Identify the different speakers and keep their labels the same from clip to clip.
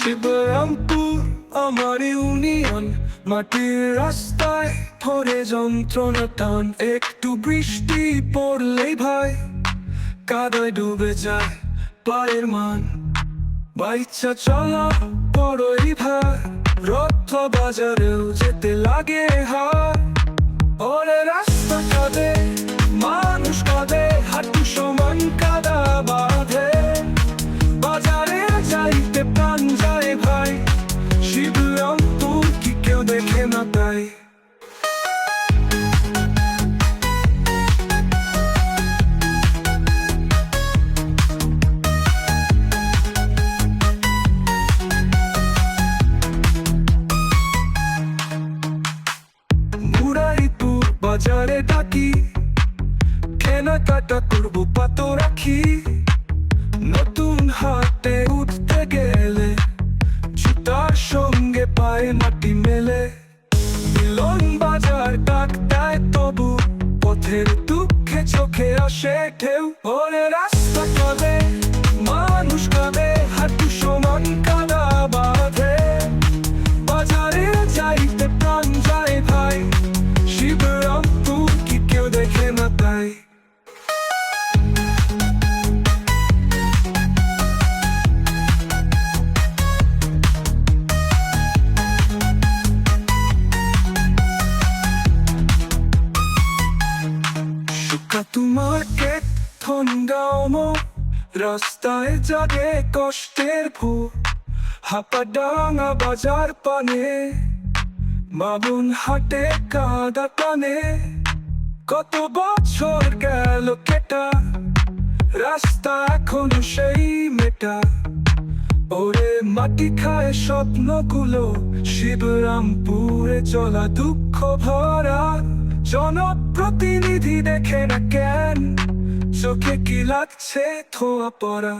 Speaker 1: শিবরামপুর আমার ইউনিয়ন, মাটির রাস্তায় ধরে যন্ত্রণা টান। একটু বৃষ্টি পড়লেই ভাই কাদায় ডুবে যায় পায়ের মান। বাইচা চলা বড়ই ভাই রথ বাজারেও যেতে লাগে হাত বাজারে ডাকি কেনাকাটা করব পাতো রাখি। নতুন হাতে উঠতে গেলে জুতার সঙ্গে পায়ে মাটি মেলে। মিলন বাজার ডাক তবু পথের দুঃখে চোখে আসে ঢেউ। ওরে রাস্তা সুখা তোমার কে থন্ডাম রাস্তায় জাগে কষ্টের ভু হাপাডাঙ্গা বাজার পানে, মামুন হাটে কাদা টানে। কত বছর গেল কেটা, রাস্তা এখনও সেই মেটা। ওরে মাটি খায় স্বপ্নগুলো, শিবরামপুরে চলা দুঃখ ভরা। জনপ্রতিনিধি দেখে না কেন চোখে কি লাগছে ধোয়া পড়া?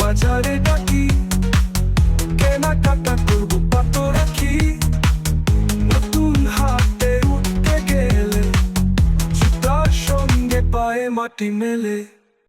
Speaker 1: বাজারে ডাকি। কেনাকাটা মাটি মেলে